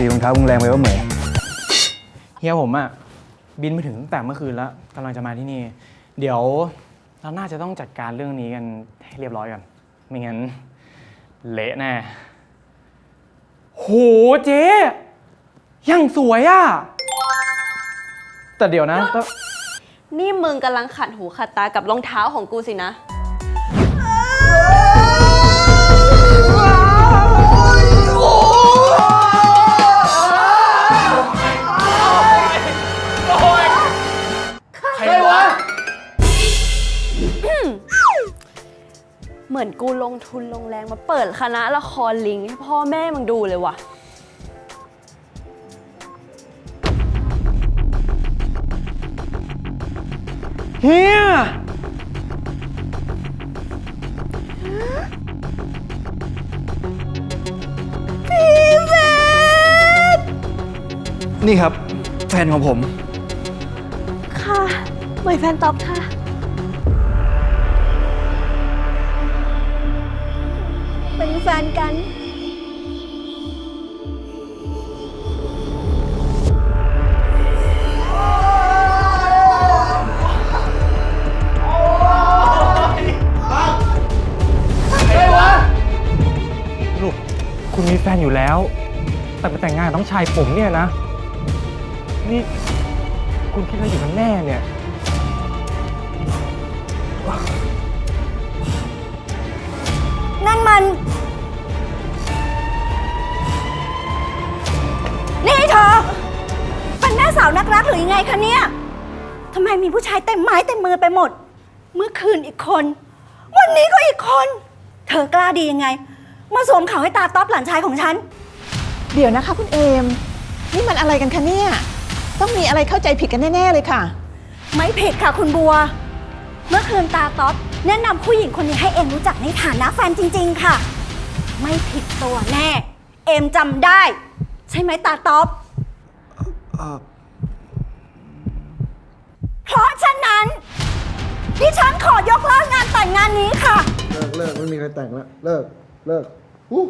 ตีรองเท้ามึงแรงไปว่าเหมยเฮียผมอะบินมาถึงตั้งแต่เมื่อคืนแล้วกำลังจะมาที่นี่ เดี๋ยวเราน่าจะต้องจัดการเรื่องนี้กันให้เรียบร้อยก่อนไม่งั้นเละแน่โหเจ๊ยังสวยอะแต่เดี๋ยวนะ นี่มึงกำลังขัดหูขัดตากับรองเท้าของกูสินะ เหมือนกูลงทุนลงแรงมาเปิดคณะละครลิงให้พ่อแม่มึงดูเลยว่ะ เฮียนี่ครับ แฟนของผม ค่ะเหมยแฟนตอบค่ะ ฟนกัน ลูกคุณมีแฟนอยู่แล้ว แต่ไปแต่งงานกับน้องชายผมเนี่ยนะ นี่คุณคิดอะไรอยู่กันแน่เนี่ย นั่นมันนี่ รักหรือยังไงคะเนี่ยทำไมมีผู้ชายเต็มไม้เต็มมือไปหมด เมื่อคืนอีกคน วันนี้ก็อีกคน เธอกล้าดียังไง มาสวมเขาให้ตาต๊อบหลานชายของฉัน เดี๋ยวนะคะคุณเอม นี่มันอะไรกันคะเนี่ย ต้องมีอะไรเข้าใจผิดกันแน่ ๆ เลยค่ะ ไม่ผิดค่ะคุณบัว เมื่อคืนตาต๊อบแนะนำผู้หญิงคนนี้ให้เอ็มรู้จักในฐานะแฟนจริง ๆ ค่ะ ไม่ผิดตัวแน่ เอ็มจำได้ ใช่ไหมตาต๊อบ เพราะฉะนั้น ดิฉันขอยกเลิกงานแต่งงานนี้ค่ะ เลิกเลิกไม่มีใครแต่งแล้วเลิกเลิกอู้